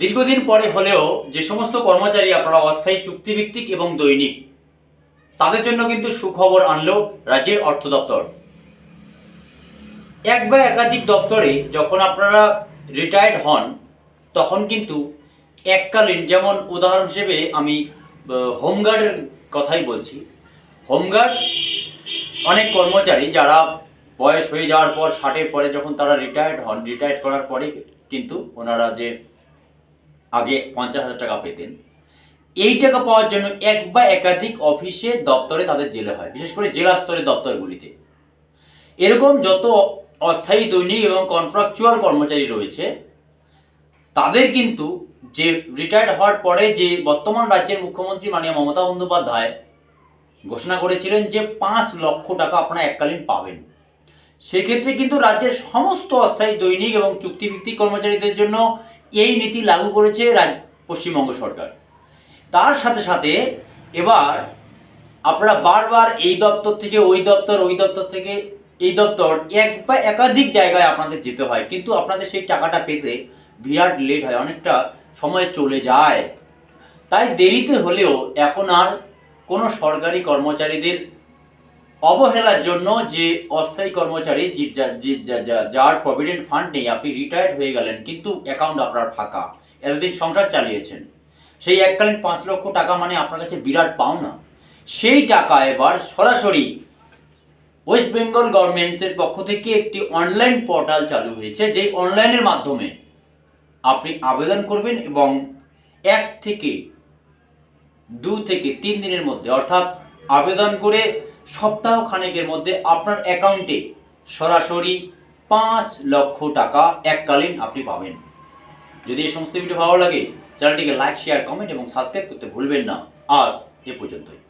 দীর্ঘদিন পরে হলেও যে সমস্ত কর্মচারী আপনারা অস্থায়ী চুক্তিভিত্তিক এবং দৈনিক, তাদের জন্য কিন্তু সুখবর আনলো রাজ্যের অর্থ দপ্তর। এক বা একাধিক দপ্তরে যখন আপনারা রিটায়ার্ড হন, তখন কিন্তু এককালীন, যেমন উদাহরণ হিসেবে আমি হোমগার্ডের কথাই বলছি। হোমগার্ড অনেক কর্মচারী যারা বয়স হয়ে যাওয়ার পর, ষাটের পরে যখন তারা রিটায়ার্ড হন রিটায়ার্ড করার পরে কিন্তু ওনারা যে আগে পঞ্চাশ হাজার টাকা পেতেন। এই টাকা পাওয়ার জন্য এক বা একাধিক অফিসে দপ্তরে তাদের জেলে হয়, বিশেষ করে জেলা স্তরের দপ্তরগুলিতে। এরকম যত অস্থায়ী দৈনিক এবং কন্ট্রাকচুয়াল কর্মচারী রয়েছে, তাদের কিন্তু যে রিটায়ার্ড হওয়ার পরে যে বর্তমান রাজ্যের মুখ্যমন্ত্রী মাননীয় মমতা বন্দ্যোপাধ্যায় ঘোষণা করেছিলেন যে পাঁচ লক্ষ টাকা আপনারা এককালীন পাবেন। সেক্ষেত্রে কিন্তু রাজ্যের সমস্ত অস্থায়ী দৈনিক এবং চুক্তিভিত্তিক কর্মচারীদের জন্য এই নীতি লাগু করেছে পশ্চিমবঙ্গ সরকার। তার সাথে সাথে এবার আপনারা বারবার এই দপ্তর থেকে, ওই দপ্তর ওই দপ্তর থেকে, এই দপ্তর এক বা একাধিক জায়গায় আপনাদের যেতে হয়। কিন্তু আপনাদের সেই টাকাটা পেতে বিরাট লেট হয়, অনেকটা সময় চলে যায়। তাই দেরিতে হলেও এখন আর কোনো সরকারি কর্মচারীদের অবহেলার জন্য যে অস্থায়ী কর্মচারী যার প্রভিডেন্ট ফান্ড নেই, আপনি রিটায়ার্ড হয়ে গেলেন, কিন্তু অ্যাকাউন্ট আপনার ফাঁকা। এতদিন সংসার চালিয়েছেন। সেই এককালীন পাঁচ লক্ষ টাকা মানে আপনার কাছে বিরাট পাওনা। সেই টাকা এবার সরাসরি ওয়েস্ট বেঙ্গল গভর্নমেন্টসের পক্ষ থেকে একটি অনলাইন পোর্টাল চালু হয়েছে, যেই অনলাইনের মাধ্যমে আপনি আবেদন করবেন এবং এক থেকে দু থেকে তিন দিনের মধ্যে, অর্থাৎ আবেদন করে সপ্তাহ খানেকের মধ্যে আপনার অ্যাকাউন্টে সরাসরি পাঁচ লক্ষ টাকা এককালীন আপনি পাবেন। যদি এই সমস্ত ভিডিও ভালো লাগে, চ্যানেলটিকে লাইক শেয়ার কমেন্ট এবং সাবস্ক্রাইব করতে ভুলবেন না। আজ এ পর্যন্তই।